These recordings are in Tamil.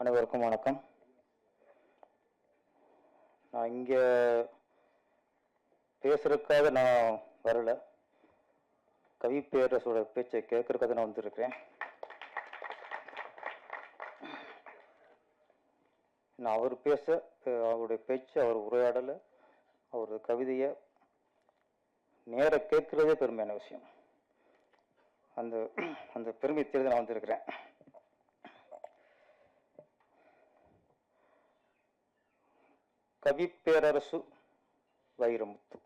அனைவருக்கும் வணக்கம். நான் இங்கே பேசுறதுக்காக நான் வரல. கவி பேரரசோட பேச்சை கேட்கறதுக்காக நான் வந்திருக்கிறேன். நான் அவர் பேச அவருடைய பேச்சு அவர் உரையாடலை அவரது கவிதையை நேர கேட்கறதே பெருமையான விஷயம். அந்த அந்த பெருமை தேர்ந்து நான் வந்திருக்கிறேன். கவிப்பேரரசு வைரமுத்து.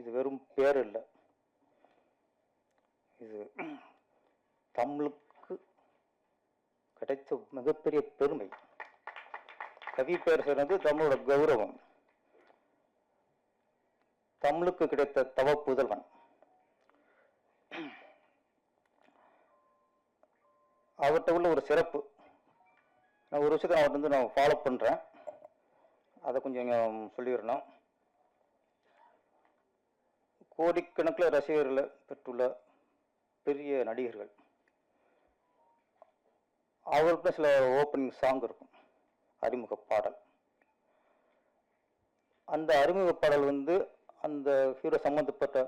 இது வெறும் பேர் இல்லை இது தமிழுக்கு கிடைத்த மிகப்பெரிய பெருமை. கவி பேரரசர் வந்து தமிழோட கௌரவம். தமிழுக்கு கிடைத்த தவ புதல்வன். அவர்கிட்ட உள்ள ஒரு சிறப்பு. நான் ஒரு விஷயத்தை அவர்கிட்ட வந்து நான் ஃபாலோ பண்ணுறேன் அதை கொஞ்சம் சொல்லிடணும். கோடிக்கணக்கில் ரசிகர்களை பெற்றுள்ள பெரிய நடிகர்கள். அவர்களுக்கு சில ஓப்பனிங் சாங் இருக்கும். அறிமுக பாடல். அந்த அறிமுக பாடல் வந்து அந்த ஹீரோ சம்பந்தப்பட்ட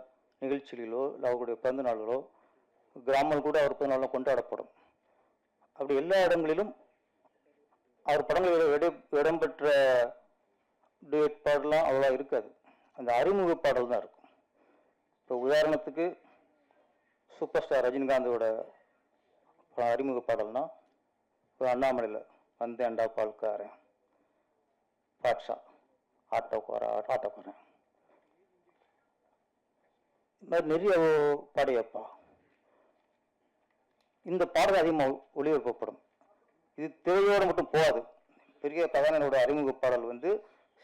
நிகழ்ச்சிகளிலோ இல்லை அவருடைய பிறந்த நாளிலோ கிராமம் கூட அவர் பிறந்த நாளும் கொண்டாடப்படும். அப்படி எல்லா இடங்களிலும் அவர் படங்களில் இடம் இடம்பெற்ற டூயட் பாடலாம் அவ்வளோ இருக்காது. அந்த அறிமுக பாடல் தான் இருக்கும். இப்போ உதாரணத்துக்கு சூப்பர் ஸ்டார் ரஜினிகாந்தோட அறிமுக பாடல்னா இப்போ அண்ணாமலையில் வந்தேன்டா பால்காரன் பாட்ஷா ஆட்டோக்கார ஆட்டோக்காரன் இந்த மாதிரி நிறைய பாடையப்பா இந்த பாடல் அதிகமாக ஒளிபரப்பப்படும். இது திரையோடு மட்டும் போகாது. பெரிய கதாநாயகனோட அறிமுக பாடல் வந்து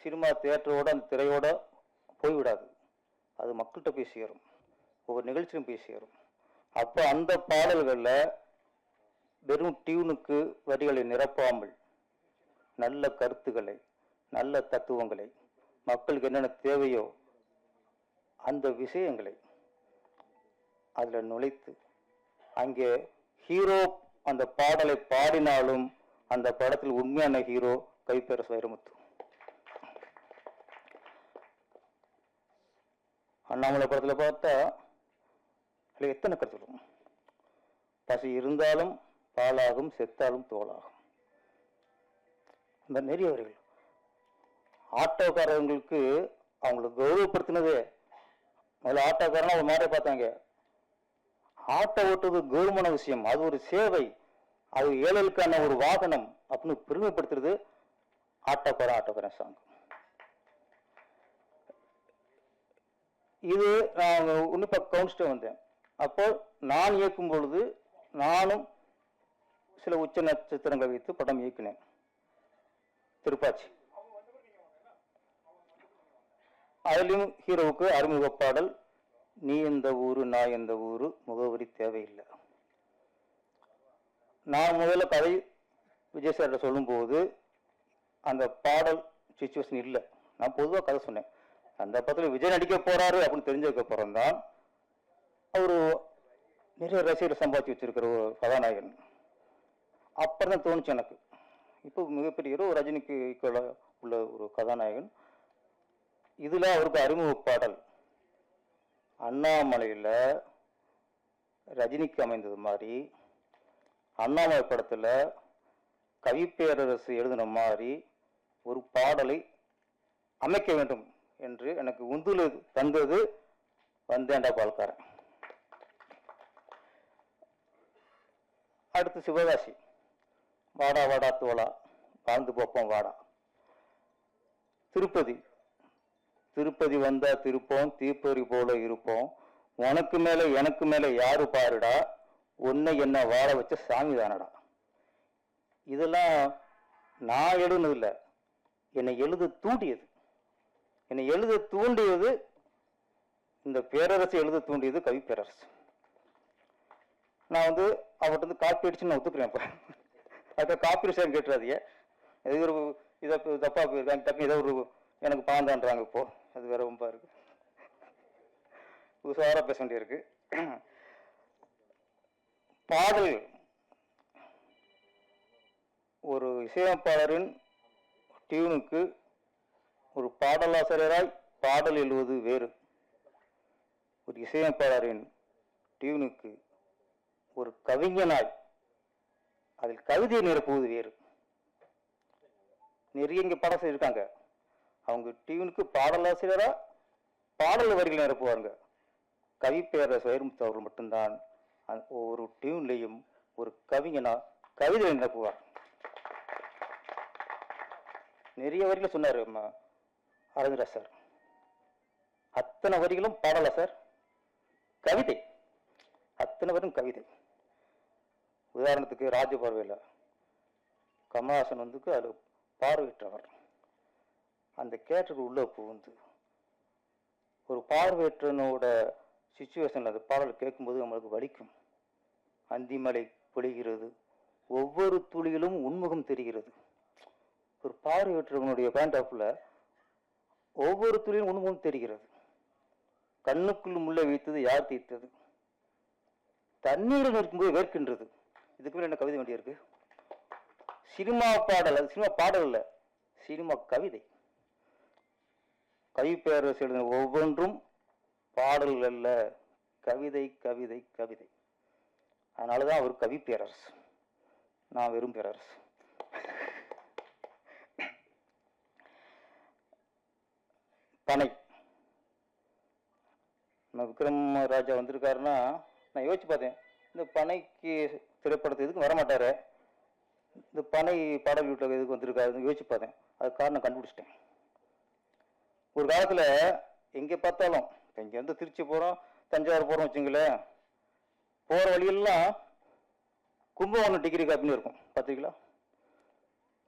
சினிமா தேட்டரோட அந்த திரையோட போய்விடாது. அது மக்கள்கிட்ட போய் சேரும். ஒவ்வொரு நிகழ்ச்சியும் போய் சேரும். அப்போ அந்த பாடல்களில் வெறும் டியூனுக்கு வரிகளை நிரப்பாமல் நல்ல கருத்துக்களை நல்ல தத்துவங்களை மக்களுக்கு என்னென்ன தேவையோ அந்த விஷயங்களை அதில் நுழைத்து அங்கே ஹீரோ அந்த பாடலை பாடினாலும் அந்த படத்தில் உண்மையான ஹீரோ கைப்பேரசு வைரமுத்து. அண்ணாமலை படத்தில் பார்த்தா அதில் எத்தனை கருத்து பசி இருந்தாலும் பாலாகும் செத்தாலும் தோலாகும். இந்த நிறைய வரிகள் ஆட்டோக்காரங்களுக்கு அவங்களை கௌரவப்படுத்தினதே. முதல்ல ஆட்டோக்காரனா ஒரு மாதிரி பார்த்தாங்க. ஆட்டோ ஓட்டுறது கௌரவமான விஷயம் அது ஒரு சேவை. அது ஏழைகளுக்கான ஒரு வாகனம் அப்படின்னு பெருமைப்படுத்துறது ஆட்டோக்காரன் ஆட்டோக்காரன் சாங் இது நான் இப்போ கவுன்ஸ்ட்டு வந்தேன். அப்போ நான் இயக்கும் பொழுது நானும் சில உச்ச நட்சத்திரங்களை வைத்து படம் இயக்கினேன். திருப்பாச்சி. அதுலேயும் ஹீரோவுக்கு அறிமுக பாடல் நீ எந்த ஊரு நான் எந்த ஊரு முகவரி தேவையில்லை. நான் முதல்ல கதை விஜய் சார்கிட்ட சொல்லும்போது அந்த பாடல் சுச்சுவேஷன் இல்லை. நான் பொதுவாக கதை சொன்னேன். அந்த படத்தில் விஜய் நடிக்க போறாரு அப்படின்னு தெரிஞ்சதுக்கு அப்புறம் தான் அவர் நிறைய ரசிகர் சம்பாதிச்சு வச்சிருக்கிற ஒரு கதாநாயகன். அப்புறம் தான் தோணுச்சு எனக்கு. இப்போ மிகப்பெரிய ஒரு ரஜினிக்கு ஈக்குவலாக உள்ள ஒரு கதாநாயகன். இதில் அவருக்கு அறிமுக பாடல் அண்ணாமலையில் ரஜினிக்கு அமைந்தது மாதிரி அண்ணாமலை படத்தில் கவிப்பேரரசு எழுதின மாதிரி ஒரு பாடலை அமைக்க வேண்டும். என்று எனக்கு உந்துல தந்தது வந்தேண்டா பால்காரன். அடுத்து சிவகாசி. வாடா வாடா தோலா வாழ்ந்து போப்போம் வாடா. திருப்பதி. திருப்பதி வந்தா திருப்போம் தீப்பறி போல இருப்போம். உனக்கு மேல எனக்கு மேல யாரு பாருடா? உன்னை என்ன வாழ வச்ச சாமி தானடா. இதெல்லாம் நான் எழுதுனது இல்லை. என்னை எழுத தூண்டியது. என்னை எழுத தூண்டியது இந்த பேரரசு எழுத தூண்டியது கவி பேரரசு. நான் வந்து அவர்கிட்ட வந்து காப்பி அடிச்சு நான் ஒத்துக்கிறேன் இப்போ. அதுக்கு காப்பி விஷயம் கேட்டுறாதீங்க? இது ஒரு இதை தப்பா போயிருக்காங்க தப்பி ஏதோ ஒரு எனக்கு பாந்தான்றாங்க இப்போ. அது வேற ரொம்ப இருக்கு. உஷாரா பேச வேண்டியிருக்கு. பாடல். ஒரு இசையமைப்பாளரின் டியூனுக்கு ஒரு பாடலாசிரியராய் பாடல் எழுவது வேறு. ஒரு இசையமைப்பாளரின் டியூனுக்கு ஒரு கவிஞனாய் அதில் கவிதையை நிரப்புவது வேறு. நிறைய இங்கே படம் செய்திருக்காங்க அவங்க டியூனுக்கு பாடலாசிரியராக பாடல் வரிகள் நிரப்புவாங்க கவி பேரரசு வைரமுத்து அவர்கள் மட்டும்தான் அந்த ஒரு டியூன்லேயும் ஒரு கவிஞனா கவிதை நிரப்புவார். நிறைய வரிகளை சொன்னார் அறிஞரா சார். அத்தனை வரிகளும் பாடலா சார். கவிதை. அத்தனை வரும் கவிதை. உதாரணத்துக்கு ராஜபார்வையில் கமலஹாசன் வந்துக்கு அது பார்வையற்றவர். அந்த கேரக்டர் உள்ளே புகுந்து ஒரு பார்வையற்றனோட சுச்சுவேஷனில் அந்த பாடல் கேட்கும்போது நம்மளுக்கு வலிக்கும். அந்திமலை பொழிகிறது. ஒவ்வொரு துளியிலும் உண்முகம் தெரிகிறது. ஒரு பார்வையற்றவனுடைய பாயிண்ட் ஆஃப்ல ஒவ்வொரு துளியிலும் ஒன்று தெரிகிறது. கண்ணுக்குள் முள்ளை வைத்தது யார் தீர்த்தது? தண்ணீரில் நிற்கும்போது வேர்க்கின்றது. இதுக்கு மேலே என்ன கவிதை வேண்டியிருக்கு? சினிமா பாடல் அது சினிமா பாடல் இல்லை சினிமா கவிதை. கவி பேரரசு எழுதின ஒவ்வொன்றும் பாடல் அல்ல கவிதை கவிதை கவிதை. அதனாலதான் அவர் கவி பேரரசு நான் வெறும் பேரரசு. பனை நம்ம விக்ரம் ராஜா வந்திருக்காருன்னா நான் யோசிச்சு பார்த்தேன் இந்த பனைக்கு திரைப்படத்துக்கு எதுக்கும் வரமாட்டார்? இந்த பனை பாடல் வீட்டில் எதுக்கு வந்திருக்காருன்னு யோசிச்சு பார்த்தேன். அது காரணம் கண்டுபிடிச்சிட்டேன். ஒரு காலத்தில் எங்கே பார்த்தாலும் இங்கேருந்து திருச்சி போகிறோம் தஞ்சாவூர் போகிறோம் வச்சுங்களேன் போகிற வழியெல்லாம் கும்பகோணம் டிகிரி காப்பின்னு இருக்கும். பார்த்துருக்கீங்களா?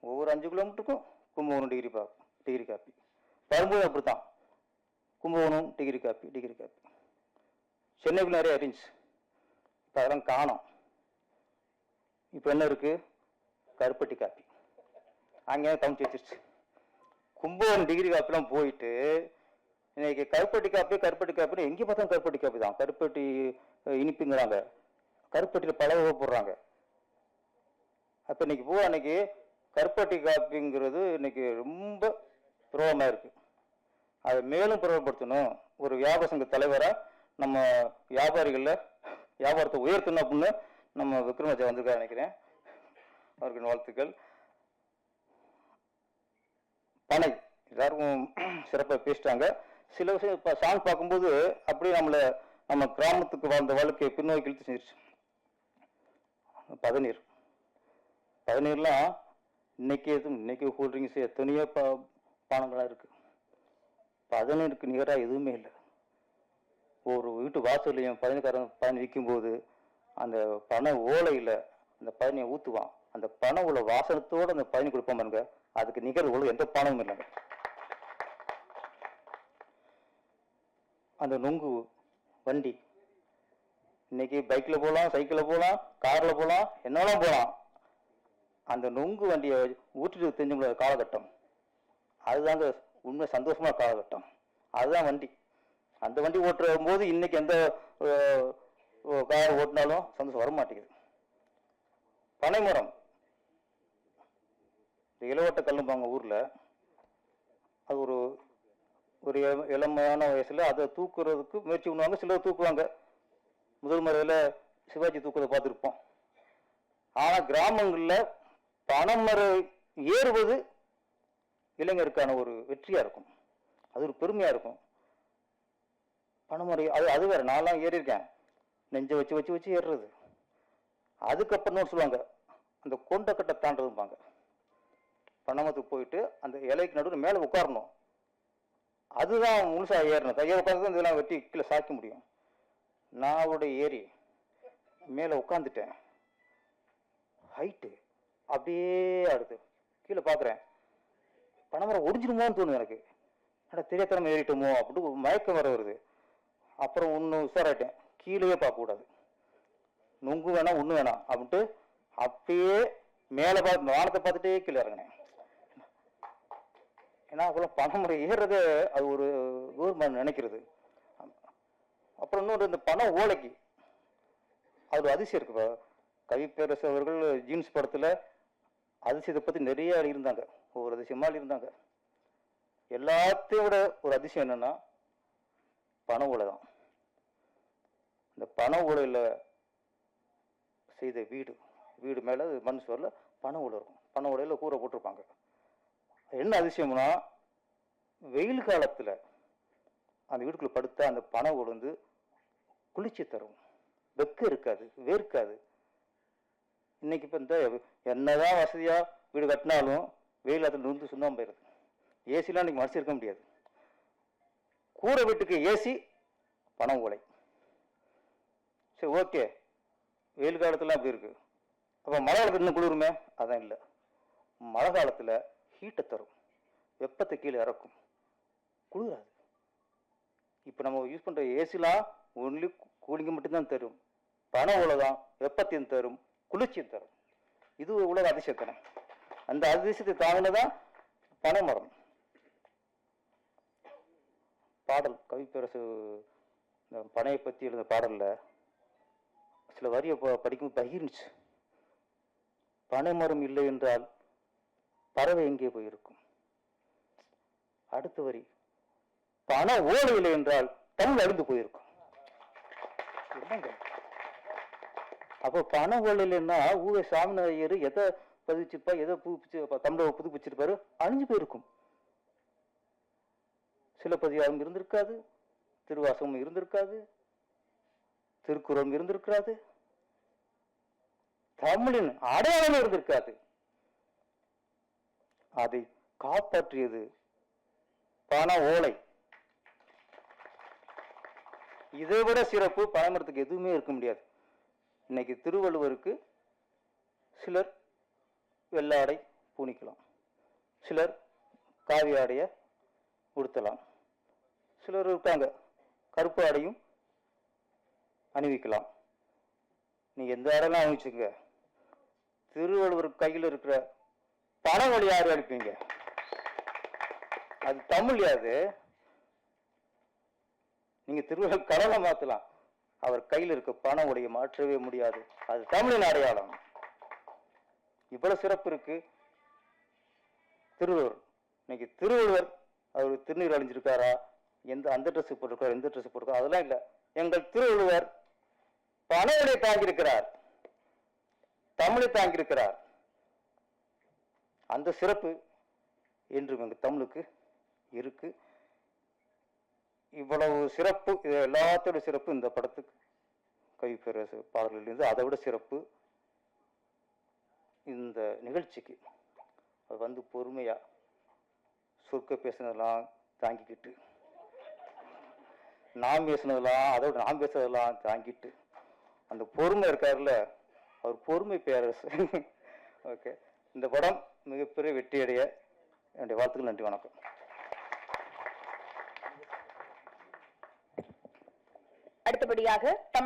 ஒவ்வொரு அஞ்சு கிலோமீட்டருக்கும் கும்பகோணம் டிகிரி பா டிகிரி காப்பி வரும்போது அப்படித்தான். Kumbakonam degree coffee degree coffee சென்னைக்குள்ள நிறைய இருந்துச்சு. இப்போ அதெல்லாம் காணோம். இப்போ என்ன இருக்குது கருப்பட்டி காப்பி அங்கே கமிச்சு வச்சிருச்சு. கும்பகோணம் டிகிரி காப்பிலாம் போயிட்டு இன்னைக்கு கருப்பட்டி காப்பி கருப்பட்டி காப்பின்னு எங்கே பார்த்தாலும் கருப்பட்டி காப்பி தான். கருப்பட்டி இனிப்புங்கிறாங்க. கருப்பட்டியில் பல வகை போடுறாங்க. அப்போ இன்னைக்கு பூ அன்னைக்கு கருப்பட்டி காப்பிங்கிறது இன்னைக்கு ரொம்ப பிரபலமாக இருக்குது அதை மேலும் பிரபலப்படுத்தணும். ஒரு வியாபார சங்க தலைவராக நம்ம வியாபாரிகளில் வியாபாரத்தை உயர்த்தணும் அப்படின்னு நம்ம விக்ரமாஜா வந்திருக்காரு நினைக்கிறேன். அவருக்கு வாழ்த்துக்கள். பனை. எல்லாருக்கும் சிறப்பாக பேசிட்டாங்க. சில விஷயம் இப்போ சாங் பார்க்கும்போது அப்படியே நம்மளை நம்ம கிராமத்துக்கு வாழ்ந்த வாழ்க்கையை பின்னோக்கி இழுத்து செஞ்சிருச்சு. பதநீர். பதநீர்லாம் இன்னைக்கு எதுவும் இன்னைக்கு கூல்ட்ரிங்க்ஸ் எத்தனையோ பா பானங்களாக இருக்குது பதினெட்டுக்கு நிகராக எதுவுமே இல்லை. ஒரு வீட்டு வாசல்லையும் பதினக்காரன் பதினி விற்கும்போது அந்த பனை ஓலையில் அந்த பதினியை ஊற்றுவான் அந்த பனை உள்ள வாசனத்தோடு அந்த பதினி கொடுப்பான் பாருங்க. அதுக்கு நிகர் உள்ள எந்த பணமும் இல்லைங்க அந்த நுங்கு வண்டி. இன்னைக்கு பைக்கில் போகலாம் சைக்கிளில் போகலாம் காரில் போகலாம் என்னெல்லாம் போகலாம் அந்த நுங்கு வண்டியை ஊற்றிட்டு தெரிஞ்ச காலகட்டம். அதுதாங்க உண்மை சந்தோஷமாக காலகட்டம் அதுதான் வண்டி. அந்த வண்டி ஓட்டுற போது இன்னைக்கு எந்த கார் ஓட்டினாலும் சந்தோஷம் வர மாட்டேங்குது பனைமரம். இந்த இளவட்ட கல்லும்பாங்க ஊரில் அது ஒரு ஒரு இளமையான வயசில் அதை தூக்குறதுக்கு முயற்சி பண்ணுவாங்க. சிலர் தூக்குவாங்க. முதல் முறையில் சிவாஜி தூக்குறதை பார்த்துருப்போம். ஆனால் கிராமங்களில் பனைமரம் ஏறுவது இளைஞருக்கான ஒரு வெற்றியாக இருக்கும். அது ஒரு பெருமையாக இருக்கும். பணமுறை அது அது வேறு நான்லாம் ஏறியிருக்கேன். நெஞ்சை வச்சு வச்சு வச்சு ஏறுறது. அதுக்கப்புறம் சொல்லுவாங்க. அந்த கொண்டக்கட்டை தாண்டதும்பாங்க. பணமத்துக்கு போயிட்டு அந்த இலைக்கு நடுவில் மேலே உட்காரணும். அதுதான் முழுசாக ஏறணும் கையை உட்காந்து தான் இதெல்லாம் வெட்டி கீழே சாய்க்க முடியும். நான் அவருடைய ஏறி மேலே உட்காந்துட்டேன் ஹைட்டு அப்படியே ஆடுது கீழே பார்க்குறேன். பனைமரம் ஒடிஞ்சிடுமோன்னு தோணுது எனக்கு. ஆனால் தெரியாத்தனமா ஏறிட்டோமோ அப்படின்னு ஒரு மயக்கம் வர வருது. அப்புறம் ஒன்று உஷாராயிட்டேன் கீழேயே பார்க்கக்கூடாது நுங்கு வேணாம் ஒன்று வேணாம் அப்படின்ட்டு அப்பயே மேலே பார்த்து வானத்தை பார்த்துட்டே கீழே இறங்கினேன். ஏன்னா அப்புறம் பனைமரை ஏறுறத அது ஒரு கவர்மெண்ட் நினைக்கிறது. அப்புறம் இன்னொரு இந்த பணம் ஓலைக்கு. அது அதிசயம் இருக்குப்பா கவி பேரரசு அவர்கள் ஜீன்ஸ் படத்தில் அதிசயத்தை பற்றி நிறைய இருந்தாங்க ஒவ்வொரு அதிசயமாக இருந்தாங்க. எல்லாத்தையும் விட ஒரு அதிசயம் என்னென்னா பண ஓலை தான். இந்த பண ஓலையில் செய்த வீடு வீடு மேலே மண் சுவரில் பண ஓலை இருக்கும். பண ஓலையில் கூரை போட்டிருப்பாங்க. என்ன அதிசயம்னா வெயில் காலத்தில் அந்த வீட்டுக்குள்ள படுத்தா அந்த பண ஓலை வந்து குளிர்ச்சி தரும். வெக்க இருக்காது வேர்க்காது. இன்னைக்கு இப்போ இந்த என்னதான் வசதியாக வீடு கட்டினாலும் வெயில் அதில் நுந்து சுண்ணாம போயிடுது ஏசிலாம் நீங்கள் மனசு இருக்க முடியாது. கூரை வீட்டுக்கு ஏசி பணம் ஓலை. சரி ஓகே வெயில் காலத்தில் அப்படி இருக்கு. அப்போ மழை காலத்தில் இன்னும் குளிருமே? அதான் இல்லை. மழை காலத்தில் ஹீட்டை தரும். வெப்பத்தை கீழே இறக்கும். குளிராது. இப்போ நம்ம யூஸ் பண்ணுற ஏசிலாம் ஒன்லி கூலிங்கை மட்டும்தான் தரும். பண ஓலை தான் வெப்பத்தையும் தரும். குளிர்ச்சியும் தரும். இது உலக அதிசயத்தனை அந்த அதிசயத்தை தாங்கினதான் பனைமரம். பாடல் கவிப்பேரசு இந்த பனையை பற்றி எழுந்த பாடலில் சில வரியை படிக்கும் பகிர்ந்துச்சு. பனைமரம் இல்லை என்றால் பறவை எங்கே போயிருக்கும்? அடுத்த வரி பண ஓலை இல்லை என்றால் தமிழ் அழிந்து போயிருக்கும். என்னங்க? அப்போ பண ஓலை இல்லைன்னா ஊவே சாமிநாயர் எதை பதிவிச்சிருப்பா ஏதோ புதுப்பிச்சு தமிழை புதுப்பிச்சிருப்பாரு அழிஞ்சு போயிருக்கும். சிலப்பதிகாரம் இருந்திருக்காது திருவாசகம் இருந்திருக்காது திருக்குறளும் இருந்திருக்காது தமிழின் அடையாளம் இருந்திருக்காது. அதை காப்பாற்றியது பண ஓலை. இதை விட சிறப்பு பனைமரத்துக்கு எதுவுமே இருக்க முடியாது. இன்னைக்கு திருவள்ளுவருக்கு சிலர் வெள்ளாடை பூணிக்கலாம். சிலர் காவி ஆடைய உடுத்தலாம். சிலர் இருக்காங்க கருப்பு ஆடையும் அணிவிக்கலாம். நீங்கள் எந்த ஆடையெல்லாம் அணிவிச்சுங்க திருவள்ளுவர் கையில் இருக்கிற பணம் வழி யாரு அனுப்பீங்க அது தமிழ் அது நீங்க திருவள்ளுவர் கடலை மாத்தலாம். அவர் கையில் இருக்க பண உடைய மாற்றவே முடியாது. அது தமிழின் அடையாளம். இவ்வளவு சிறப்பு இருக்கு. திருவள்ளுவர். இன்னைக்கு திருவள்ளுவர் அவர் திருநீர் அழிஞ்சிருக்காரா எந்த அந்த ட்ரெஸ் போட்டிருக்காரு? எந்த ட்ரெஸ் போட்டிருக்காரு அதெல்லாம் இல்லை. எங்கள் திருவள்ளுவர் பனைகளை தாங்கியிருக்கிறார். தமிழை தாங்கியிருக்கிறார். அந்த சிறப்பு என்றும் எங்கள் தமிழுக்கு இருக்கு. இவ்வளவு சிறப்பு இது எல்லாத்தோட சிறப்பு இந்த படத்துக்கு. கவிப்பேரசு இருந்து அதை விட சிறப்பு. இந்த நிகழ்ச்சிக்கு அது வந்து பொறுமையாக சொற்க பேசுனதெல்லாம் தாங்கிக்கிட்டு நான் பேசுனதெல்லாம் அதோட நான் பேசுனதெல்லாம் தாங்கிட்டு அந்த பொறுமை இருக்காருல்ல அவர் பொறுமை பேரரசு. ஓகே. இந்த படம் மிகப்பெரிய வெற்றியடைய என்னுடைய வாழ்த்துக்கள் நன்றி வணக்கம். அடுத்தபடியாக